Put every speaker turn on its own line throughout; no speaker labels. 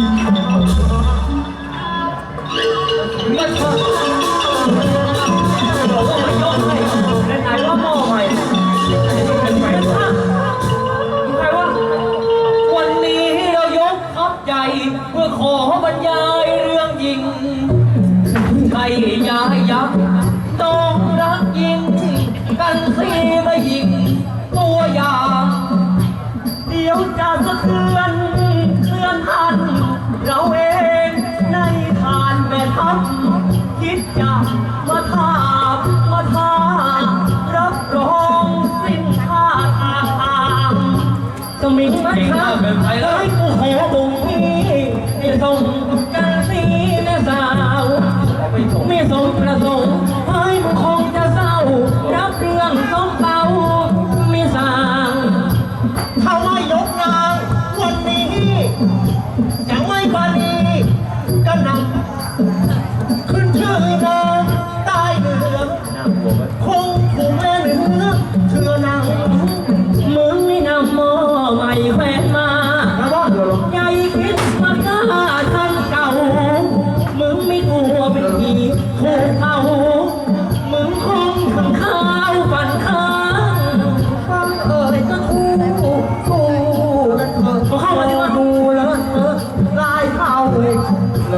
วันยกใครวะวันนี้เรายกทัพใหญ่เพื่อขอบรรยายเรื่องยิงใช่ยายักษ์ต้องรักยิง กันสีมายิง ตัวอย่าง เดี๋ยวจะสะเทือน สมิงมันครับเอ้ยกูขอบุงพี่ให้ส่งกัน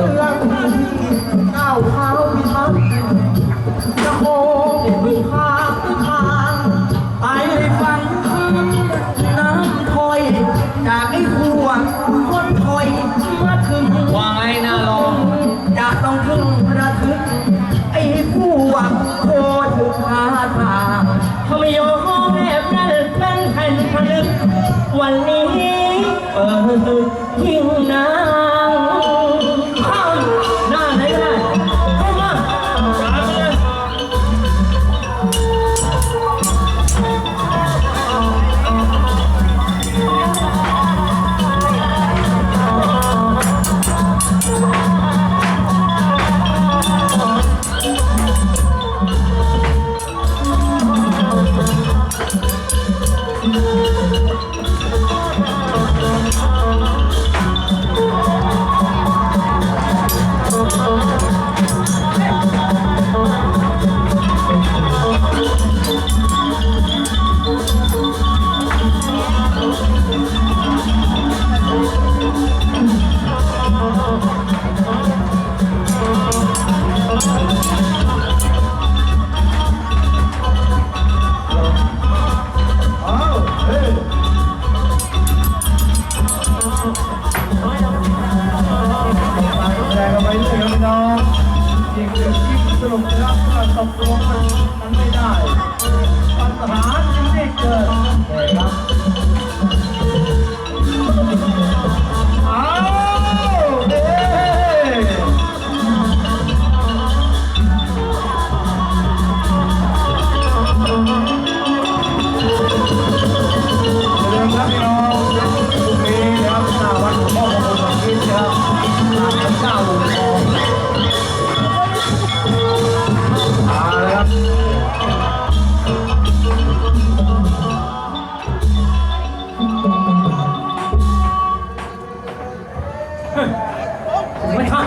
รื่องที่ก้าวเท้า
พิทักษ์จะโคงมีทางที่างไปให้ฟังน้ำถอย จากไอ้ขวดคนถอยมาถึง
ว่าไงนะลอง
จะต้องถึงระทึก ไอ้พวกโคตรท่าทาง
ทำไมโยโคแบบนั้นเป็นแผ่นผลึกวันนี้ ยิงเดื
อดยิงสรุปรับว่าตกลงมันไม่ได้ ปัญหาจึงได้เกิดเลยครับ
ไม่ทัน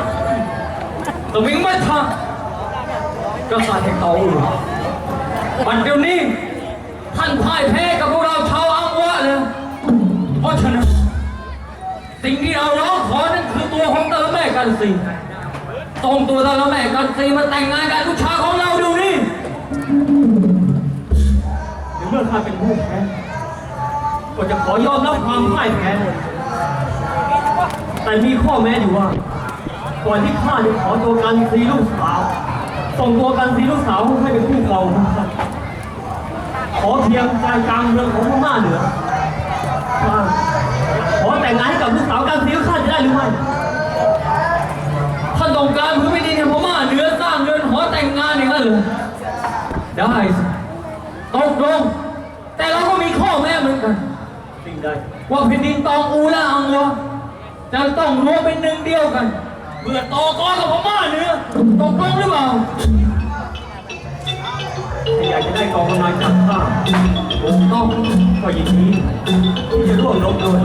ตวิงไม่ทันกษัตริย์แห่งเตาอูมันเดี๋ยวนี้ ท่านพ่ายแพ้กับพวกเราชาวอังวะเลยเพราะฉะนั้นสิ่งที่เราร้องขอนั่นคือตัวของตาละแม่กันสีตรงตัวตาละแม่กันสีมาแต่งงานกับลูกชายของเราดูนี่เมื่อข้าเป็นผู้แพ้ก็จะขอยอมรับความพ่ายแพ้แต่มีข้อแม้อยู่ว่า ก่อนที่ข้าจะขอตัวกันสีลูกสาว ส่งตัวกันสีลูกสาวให้เป็นคู่เก่าของข้าขอเพียงใจกลางเมืองของพม่าเหนือว่าขอแต่งงานให้กับลูกสาวกันสีข้าจะได้หรือไม่ท่านต้องการพื้นแผ่นดินแห่งพม่าเหนือสร้างเรือนหอแต่งงานอย่างนั้นเหรอได้สิตกลง แต่เราก็มีข้อแม้เหมือนกันสิ่งใดว่าแผ่นดินตองอูและอังวะจะต้องรวมเป็นหนึ่งเดียวกัน เพื่อต่อกรกับพม่าเนื้อตกลงหรือเปล่าถ้าอยากจะได้กองกำลังจากข้าผมต้องก็ยินดีที่จะร่วมรบด้วย